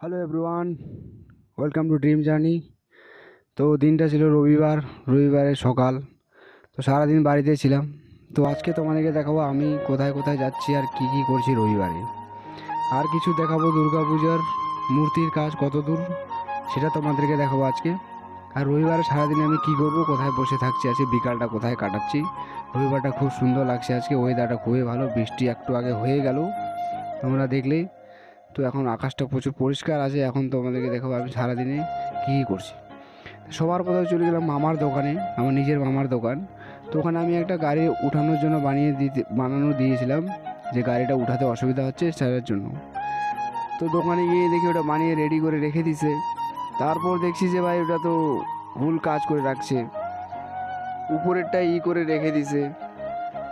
Hello everyone welcome to dream journey তো দিনটা ছিল রবিবার। রবিবারের সকাল। তো সারাদিন বাড়িতে ছিলাম। তো আজকে তোমাদেরকে দেখাবো আমি কোথায় কোথায় যাচ্ছি আর কি কি করছি রবিবারে। আর কিছু দেখাবো দুর্গা পূজার মূর্তির কাজ কত দূর সেটা তোমাদেরকে দেখাবো আজকে। আর রবিবারে সারাদিন আমি কি করব, কোথায় বসে থাকছি, আজকে বিকালটা কোথায় কাটাচ্ছি। রবিবারটা খুব সুন্দর লাগছে আজকে ওয়েদারটা খুবই ভালো, বৃষ্টি একটু আগে হয়ে গেল। তোমরা দেখলেই তো এখন আকাশটা প্রচুর পরিষ্কার আছে, এখন তোমাদেরকে দেখাবো আমি সারাদিনে কী কী করছি। সবার প্রথমে চলে গেলাম মামার দোকানে, আমার নিজের মামার দোকান। তো ওখানে আমি একটা গাড়ি উঠানোর জন্য বানিয়ে দিতে বানানো দিয়েছিলাম, যে গাড়িটা উঠাতে অসুবিধা হচ্ছে সেটার জন্য। তো দোকানে গিয়ে দেখি ওটা বানিয়ে রেডি করে রেখে দিছে। তারপর দেখছি যে ভাই ওটা তো ভুল কাজ করে রাখছে। উপরেরটা ই করে রেখে দিছে।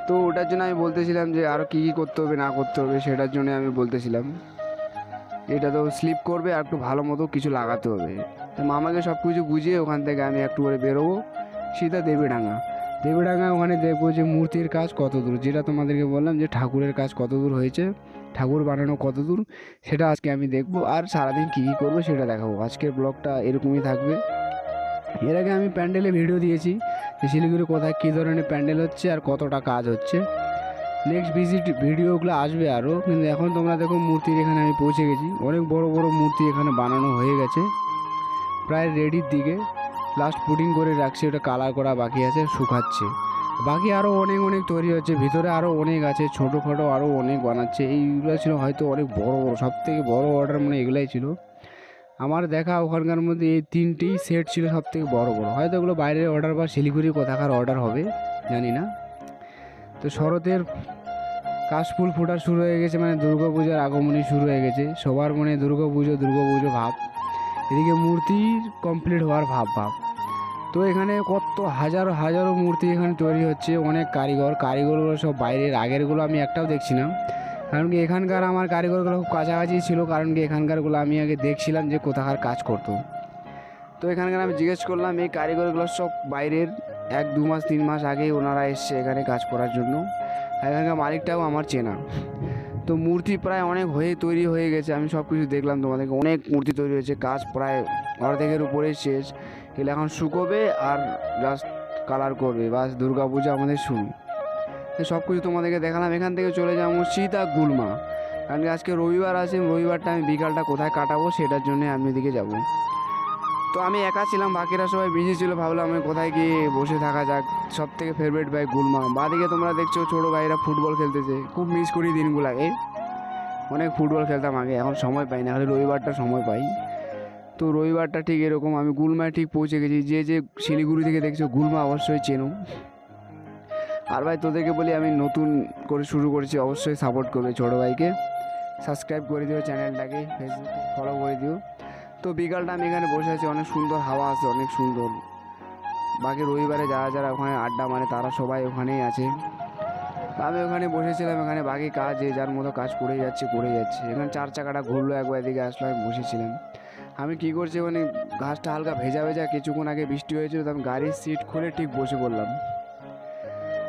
তো ওটার জন্য আমি বলতেছিলাম যে আরও কী কী করতে হবে, না করতে হবে সেটার জন্য আমি বলতেছিলাম। এটা তো স্লিপ করবে আর একটু ভালো মতো কিছু লাগাতে হবে। তো মামাকে সব কিছু বুঝিয়ে ওখান থেকে আমি একটু করে বেরোবো। সিধা দেবীডাঙ্গা। দেবীডাঙ্গা ওখানে দেখব যে মূর্তির কাজ কত দূর। যেটা তোমাদেরকে বললাম যে ঠাকুরের কাজ কত দূর হয়েছে, ঠাকুর বানানো কত দূর, সেটা আজকে আমি দেখব। আর সারাদিন কী কী করব সেটা দেখাবো। আজকের ব্লগটা এরকমই থাকবে। এর আগে আমি প্যান্ডেলে ভিডিও দিয়েছি যে শিলিগুড়ি কোথায় কী ধরনের প্যান্ডেল হচ্ছে আর কতটা কাজ হচ্ছে। নেক্সট ভিজিট ভিডিওগুলো আসবে আরও কিন্তু এখন তোমরা দেখো মূর্তির এখানে আমি পৌঁছে গেছি। অনেক বড় বড় মূর্তি এখানে বানানো হয়ে গেছে। প্রায় রেডির দিকে। লাস্ট পুটিং করে রাখছি, ওটা কালার করা বাকি আছে, শুকাচ্ছে। বাকি আরও অনেক অনেক তৈরি হচ্ছে। ভিতরে আরও অনেক আছে ছোটোখাটো আরও অনেক বানাচ্ছে। এইগুলো ছিল হয়তো অনেক বড় বড় সব থেকে বড় অর্ডার মানে এগুলাই ছিল। আমার দেখা ওখানকার মধ্যে এই তিনটেই সেট ছিল সব থেকে বড় বড়। হয়তো এগুলো বাইরের অর্ডার বা শিলিগুড়ি কোথাকার অর্ডার হবে, জানি না। তো শরতের কাশফুল ফোটা শুরু হয়ে গেছে মানে দুর্গা পূজার আগমনী শুরু হয়ে গেছে। সবার মনে দুর্গা পুজো দুর্গা পুজো ভাব। এদিকে মূর্তির কমপ্লিট হওয়ার ভাব ভাব। তো এখানে কত হাজারো হাজারো মূর্তি এখানে তৈরি হচ্ছে, অনেক কারিগর। কারিগরগুলো সব বাইরের, আগেরগুলো আমি একটাও দেখছি না। কারণ কি এখানকার আমার কারিগরগুলো খুব কাছাকাছি ছিল, কারণ কি এখানকারগুলো আমি আগে দেখছিলাম যে কোথাকার কাজ করতো। তো এখানকার আমি জিজ্ঞেস করলাম, এই কারিগরগুলো সব বাইরের এক দু মাস, তিন মাস আগেই ওনারা এসছে এখানে কাজ করার জন্য। এখানকার মালিকটাও আমার চেনা। তো মূর্তি প্রায় অনেক হয়ে তৈরি হয়ে গেছে, আমি সব কিছু দেখলাম তোমাদেরকে। অনেক মূর্তি তৈরি হয়েছে, কাজ প্রায় অর্ধেকের উপরে শেষ। এগুলো এখন শুকোবে আর জাস্ট কালার করবে। বাস দুর্গা পূজা আমাদের শুরু। সব কিছু তোমাদেরকে দেখালাম। এখান থেকে চলে যাব সীতা গুলমা। কারণ আজকে রবিবার আছে, রবিবারটা আমি বিকালটা কোথায় কাটাবো সেটার জন্য আমি ওদিকে যাব। তো আমি একা ছিলাম, বাকিরা সবাই বিজি ছিল, ভাবলাম আমি কোথায় গিয়ে বসে থাকা যাক। সব থেকে ফেভারিট ভাই গুলমা বাদিকে তোমরা দেখছ ছোটো ভাইরা ফুটবল খেলতেছে। খুব মিস করি দিনগুলাকে। অনেক ফুটবল খেলতাম আগে, এখন সময় পাই না, খালি রবিবারটা সময় পাই। তো রবিবারটা ঠিক এরকম, আমি গুলমায় ঠিক পৌঁছে গেছি। যে যে শিলিগুড়ি থেকে দেখছ গুলমা অবশ্যই চেনো। আর ভাই, তোদেরকে বলি, আমি নতুন করে শুরু করেছি, অবশ্যই সাপোর্ট করবে ছোটো ভাইকে। সাবস্ক্রাইব করে দিও চ্যানেলটাকে ফেসবুকে ফলো করে দিও। তো বিকালটা আমি এখানে বসে আছি, অনেক সুন্দর হাওয়া আছে, অনেক সুন্দর। বাকি রবিবারে যারা যারা ওখানে আড্ডা মানে তারা সবাই ওখানেই আছে। আমি ওখানে বসেছিলাম, এখানে বাকি কাজ, যে যার মতো কাজ করে যাচ্ছে করে যাচ্ছে। এখানে চার চাকাটা ঘুরলো, একবার এদিকে আসলো, আমি বসেছিলাম। আমি কী করছি মানে ঘাসটা হালকা ভেজা ভেজা, কিছুক্ষণ আগে বৃষ্টি হয়েছিল, তো আমি গাড়ির সিট খুলে ঠিক বসে পড়লাম।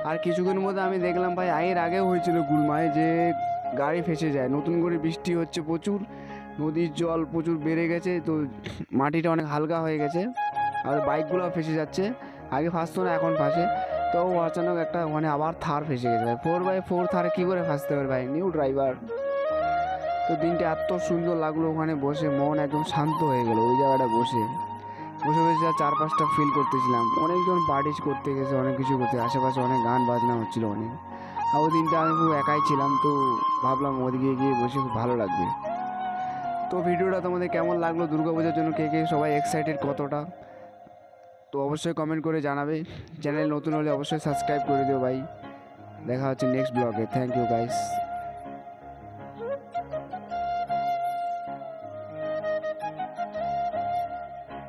আর কিছুক্ষণের মধ্যে আমি দেখলাম, ভাই আগের আগেও হয়েছিল গুলমায় যে গাড়ি ফেসে যায়। নতুন করে বৃষ্টি হচ্ছে প্রচুর নদীর জল প্রচুর বেড়ে গেছে, তো মাটিটা অনেক হালকা হয়ে গেছে। আর বাইকগুলো ফেসে যাচ্ছে। আগে ফাঁসতো না, এখন ফাঁসে তো অচানক একটা ওখানে আবার থার ফেসে গেছে। ভাই ফোর বাই ফোর থারে কী করে ফাঁসতে পারে ভাই? New driver. তো দিনটা এত সুন্দর লাগল, ওখানে বসে মন একদম শান্ত হয়ে গেল, ওই জায়গাটা বসে। বসে বসে যা চার পাঁচটা ফিল করতেছিলাম। অনেকজন পার্টিস করতে গেছে, অনেক কিছু করতে আশেপাশে অনেক গান বাজনা হচ্ছিল অনেক। আর ওই দিনটা আমি খুব একাই ছিলাম, তো ভাবলাম ওদিকে গিয়ে বসে খুব ভালো লাগবে। তো ভিডিওটা তোমাদের কেমন লাগল দুর্গাপূজার জন্য কে কে, সবাই এক্সাইটেড কতটা? তো অবশ্যই কমেন্ট করে জানাবে। চ্যানেল নতুন হলে অবশ্যই সাবস্ক্রাইব করে দিও ভাই। দেখা হচ্ছে নেক্সট ব্লগে থ্যাংক ইউ গাইস